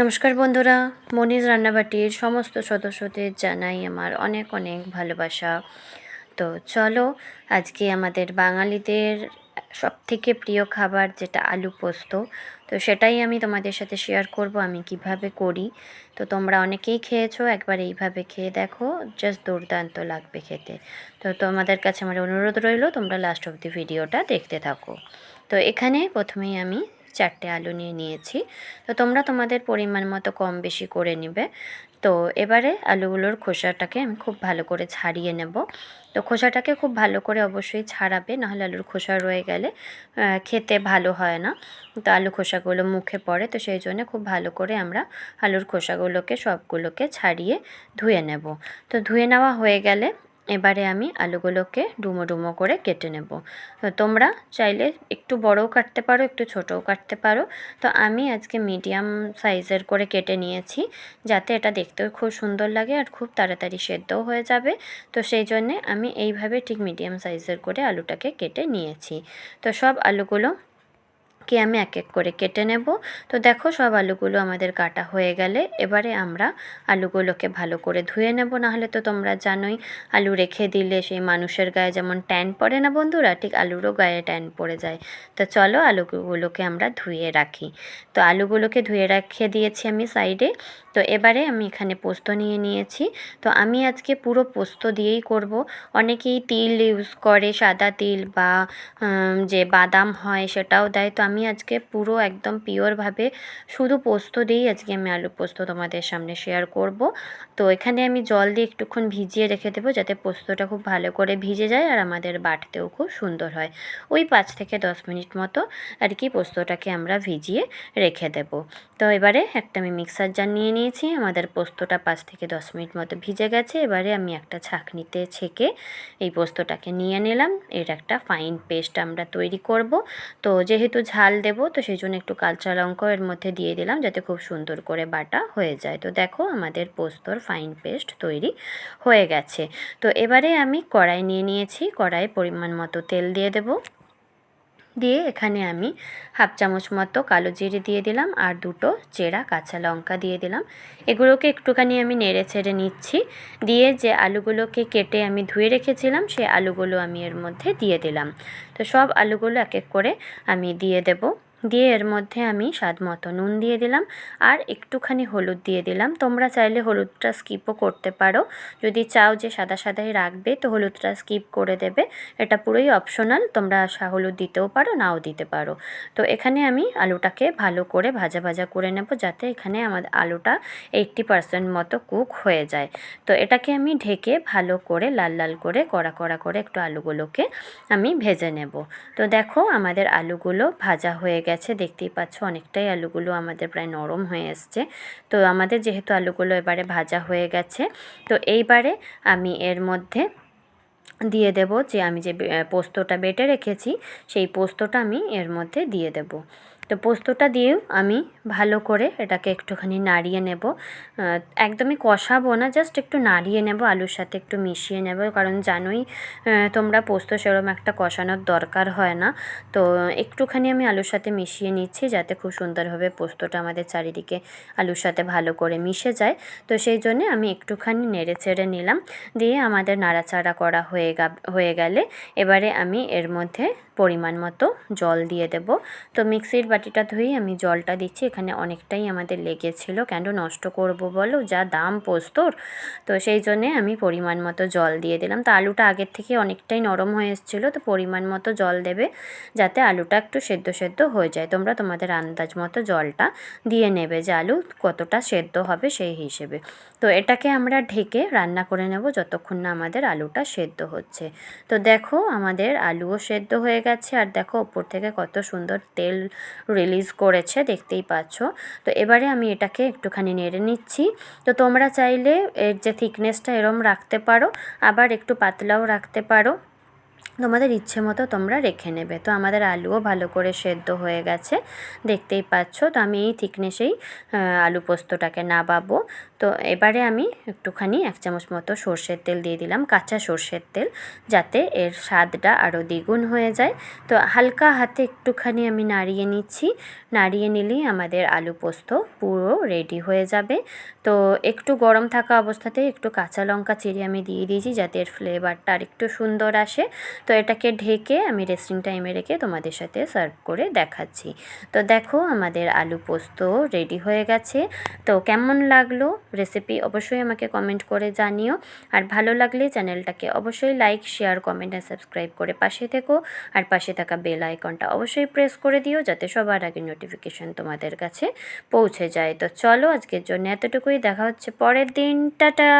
নমস্কার বন্ধুরা, মনির রান্নাবাটির সমস্ত সদস্যদের জানাই আমার অনেক অনেক ভালোবাসা। তো চলো, আজকে আমাদের বাঙালিদের সব থেকে প্রিয় খাবার যেটা আলু পোস্ত, তো সেটাই আমি তোমাদের সাথে শেয়ার করব, আমি কীভাবে করি। তো তোমরা অনেকেই খেয়েছো, একবার এইভাবে খেয়ে দেখো জাস্ট দুর্দান্ত লাগবে খেতে। তো তোমাদের কাছে আমার অনুরোধ রইল, তোমরা লাস্ট অব দি ভিডিওটা দেখতে থাকো। তো এখানে প্রথমেই আমি চারটে আলু নিয়ে নিয়েছি। তো তোমরা তোমাদের পরিমাণ মতো কম বেশি করে নেবে। তো এবারে আলুগুলোর খোসাটাকে আমি খুব ভালো করে ছাড়িয়ে নেব। তো খোসাটাকে খুব ভালো করে অবশ্যই ছাড়াবে, নাহলে আলুর খোসা রয়ে গেলে খেতে ভালো হয় না। তো আলু খোসাগুলো মুখে পড়ে, তো সেই জন্য খুব ভালো করে আমরা আলুর খোসাগুলোকে সবগুলোকে ছাড়িয়ে ধুয়ে নেব। তো ধুয়ে নেওয়া হয়ে গেলে এবারে আমি আলুগুলোকে ডুমো ডুমো করে কেটে নেব। তোমরা চাইলে একটু বড়ও কাটতে পারো, একটু ছোটও কাটতে পারো। তো আমি আজকে মিডিয়াম সাইজের করে কেটে নিয়েছি, যাতে এটা দেখতেও খুব সুন্দর লাগে আর খুব তাড়াতাড়ি সেদ্ধও হয়ে যাবে। তো সেই জন্যে আমি এইভাবে ঠিক মিডিয়াম সাইজের করে আলুটাকে কেটে নিয়েছি। তো সব আলুগুলো কে আমি এক এক করে কেটে নেব। তো দেখো সব আলুগুলো আমাদের কাটা হয়ে গেলে এবারে আমরা আলুগুলোকে ভালো করে ধুয়ে নেব। নাহলে তো তোমরা জানোই, আলু রেখে দিলে সেই মানুষের গায়ে যেমন ট্যান পড়ে না বন্ধুরা, ঠিক আলুরও গায়ে ট্যান পড়ে যায়। তো চলো আলুগুলোকে আমরা ধুয়ে রাখি। তো আলুগুলোকে ধুয়ে রেখে দিয়েছি আমি সাইডে। তো এবারে আমি এখানে পোস্ত নিয়ে নিয়েছি। তো আমি আজকে পুরো পোস্ত দিয়েই করব। অনেকেই তিল ইউজ করে, সাদা তিল বা যে বাদাম হয় সেটাও দেয়। তো আমি আজকে পুরো একদম পিওরভাবে শুধু পোস্ত দিয়েই আজকে আমি আলু পোস্ত তোমাদের সামনে শেয়ার করব। তো এখানে আমি জল দিয়ে একটুক্ষণ ভিজিয়ে রেখে দেবো যাতে পোস্তটা খুব ভালো করে ভিজে যায় আর আমাদের বাটতেও খুব সুন্দর হয়। ওই পাঁচ থেকে দশ মিনিট মতো আর কি পোস্তটাকে আমরা ভিজিয়ে রেখে দেব। তো এবারে একটা আমি মিক্সার জার নিয়ে নিয়েছি, আমাদের পোস্তটা পাঁচ থেকে দশ মিনিট মতো ভিজে গেছে। এবারে আমি একটা ছাঁকনিতে ছেঁকে এই পোস্তটাকে নিয়ে নিলাম। এর একটা ফাইন পেস্ট আমরা তৈরি করব। তো যেহেতু ঝাল দেব। তো সেই জন্য একটু কালচা লঙ্কা এর মধ্যে দিয়ে দিলাম যাতে খুব সুন্দর করে বাটা হয়ে যায়। তো দেখো আমাদের পোস্তর ফাইন পেস্ট তৈরি হয়ে গেছে। তো এবারে আমি কড়াই নিয়ে নিয়েছি। কড়াই পরিমাণ মতো তেল দিয়ে দেবো। দিয়ে এখানে আমি হাফ চামচ মতো কালো জিরে দিয়ে দিলাম আর দুটো চেরা কাঁচা লঙ্কা দিয়ে দিলাম। এগুলোকে একটুখানি আমি নেড়ে ছেড়ে নিচ্ছি। দিয়ে যে আলুগুলোকে কেটে আমি ধুয়ে রেখেছিলাম, সেই আলুগুলো আমি এর মধ্যে দিয়ে দিলাম। তো সব আলুগুলো এক এক করে আমি দিয়ে দেবো। দিয়ে এর মধ্যে আমি স্বাদ মতো নুন দিয়ে দিলাম আর একটুখানি হলুদ দিয়ে দিলাম। তোমরা চাইলে হলুদটা স্কিপও করতে পারো। যদি চাও যে সাদা সাদাই রাখবে তো হলুদটা স্কিপ করে দেবে। এটা পুরোই অপশনাল তোমরা হলুদ দিতেও পারো, নাও দিতে পারো। তো এখানে আমি আলুটাকে ভালো করে ভাজা ভাজা করে নেব যাতে এখানে আমার আলুটা এইট্টি পারসেন্ট মতো কুক হয়ে যায়। তো এটাকে আমি ঢেকে ভালো করে লাল লাল করে কড়া কড়া করে একটু আলুগুলোকে আমি ভেজে নেব। তো দেখো আমাদের আলুগুলো ভাজা হয়ে গেছে। গেছে, দেখতেই পাচ্ছ অনেকটাই আলুগুলো আমাদের প্রায় নরম হয়ে এসছে। তো আমাদের যেহেতু আলুগুলো এবারে ভাজা হয়ে গেছে, তো এইবারে আমি এর মধ্যে দিয়ে দেব যে আমি যে পোস্তটা বেটে রেখেছি, সেই পোস্তটা আমি এর মধ্যে দিয়ে দেব। তো পোস্তটা দিয়েও আমি ভালো করে এটাকে একটুখানি নাড়িয়ে নেব। একদমই কষাবো না জাস্ট একটু নাড়িয়ে নেব, আলুর সাথে একটু মিশিয়ে নেব, কারণ জানোই তোমরা পোস্ত সেরম একটা কষানোর দরকার হয় না। তো একটুখানি আমি আলুর সাথে মিশিয়ে নিচ্ছি, যাতে খুব সুন্দরভাবে পোস্তটা আমাদের চারিদিকে আলুর সাথে ভালো করে মিশে যায়। তো সেই জন্যে আমি একটুখানি নেড়ে চেড়ে নিলাম, দিয়ে আমাদের নাড়াচাড়া করা হয়ে হয়ে গেলে এবারে আমি এর মধ্যে পরিমাণ মতো জল দিয়ে দেব। তো মিক্সির বাটিটা ধুয়েই আমি জলটা দিচ্ছি। এখানে অনেকটাই আমাদের লেগেছিল। কেন নষ্ট করব বলো? যা দাম পোস্তর তো সেই জন্যে আমি পরিমাণ মতো জল দিয়ে দিলাম। তো আলুটা আগের থেকে অনেকটাই নরম হয়ে এসেছিল। তো পরিমাণ মতো জল দেবে যাতে আলুটা একটু সেদ্ধ সেদ্ধ হয়ে যায়। তোমরা তোমাদের আন্দাজ মতো জলটা দিয়ে নেবে যে আলু কতটা সেদ্ধ হবে সেই হিসেবে। তো এটাকে আমরা ঢেকে রান্না করে নেব যতক্ষণ না আমাদের আলুটা সেদ্ধ হচ্ছে। তো দেখো আমাদের আলুও সেদ্ধ হয়ে গেছে। আর দেখো ওপর থেকে কত সুন্দর তেল রিলিজ করেছে, দেখতেই পাচ্ছ। তো এবারে আমি এটাকে একটুখানি নেড়ে নিচ্ছি। তো তোমরা চাইলে এর যে থিকনেসটা এরম রাখতে পারো, আবার একটু পাতলাও রাখতে পারো। তোমাদের ইচ্ছে মতো তোমরা রেখে নেবে। তো আমাদের আলুও ভালো করে সেদ্ধ হয়ে গেছে, দেখতেই পাচ্ছ। তো আমি এই থিকনেসেই আলু পোস্তটাকে নাবাবো। তো এবারে আমি একটুখানি এক চামচ মতো সর্ষের তেল দিয়ে দিলাম, কাঁচা সর্ষের তেল, যাতে এর স্বাদটা আরও দ্বিগুণ হয়ে যায়। তো হালকা হাতে একটুখানি আমি নাড়িয়ে নিচ্ছি। নাড়িয়ে নিলেই আমাদের আলু পোস্ত পুরো রেডি হয়ে যাবে। তো একটু গরম থাকা অবস্থাতে একটু কাঁচা লঙ্কা চিড়ে আমি দিয়ে দিয়েছি, যাতে এর ফ্লেভারটা আর একটু সুন্দর আসে। তো এটাকে ঢেকে আমি রেস্টিং টাইমে রেখে তোমাদের সাথে সার্ভ করে দেখাচ্ছি। তো দেখো আমাদের আলু পোস্ত রেডি হয়ে গেছে। তো কেমন লাগল? রেসিপি অবশ্যই আমাকে কমেন্ট করে জানিও। আর ভালো লাগলে চ্যানেলটাকে অবশ্যই লাইক শেয়ার কমেন্ট আর সাবস্ক্রাইব করে পাশে থেকো। আর পাশে থাকা বেল আইকনটা অবশ্যই প্রেস করে দিও যাতে সবার আগে নোটিফিকেশান তোমাদের কাছে পৌঁছে যায়। তো চলো আজকের জন্য এতটুকুই। দেখা হচ্ছে পরের দিন। টাটা!